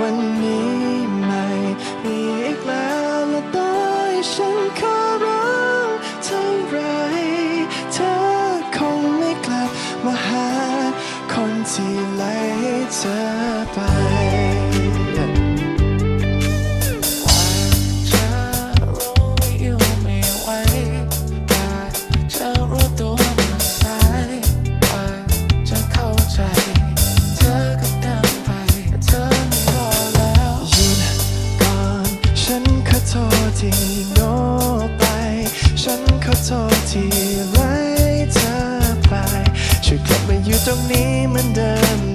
วันนี้ไม่มีอีกแล้วและต่อให้ฉันขอร้องเท่าไรเธอคงไม่กลับมาหาคนที่ไล่เธอไป ที่โง่ไป ฉันขอโทษที่ไล่เธอไปช่วยกลับมาอยู่ตรงนี้เหมือนเดิม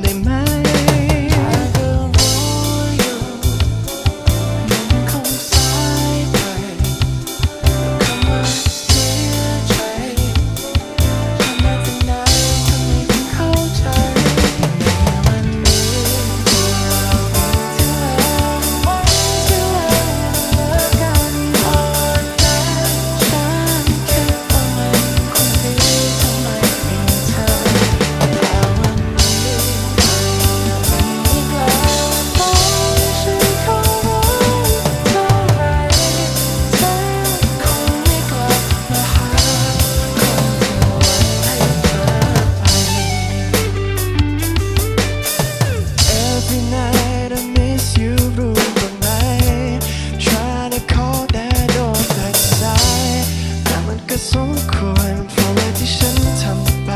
ควรเพราะอะไรที่ฉันทำไป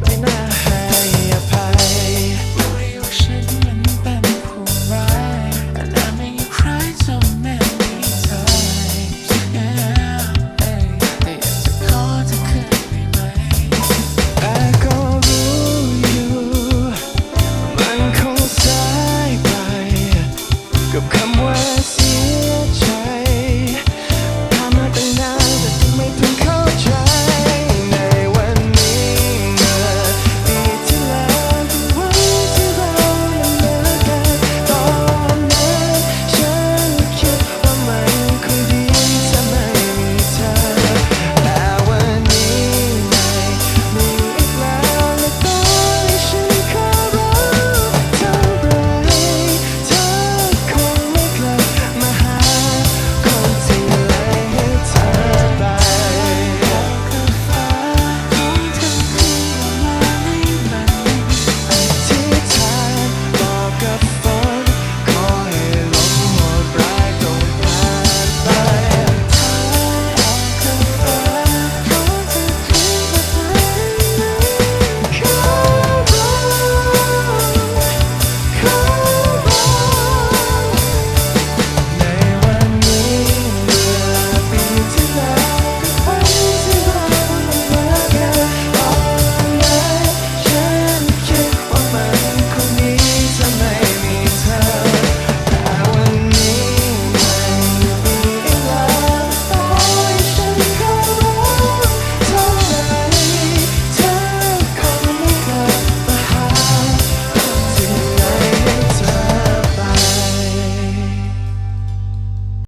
ไม่น่า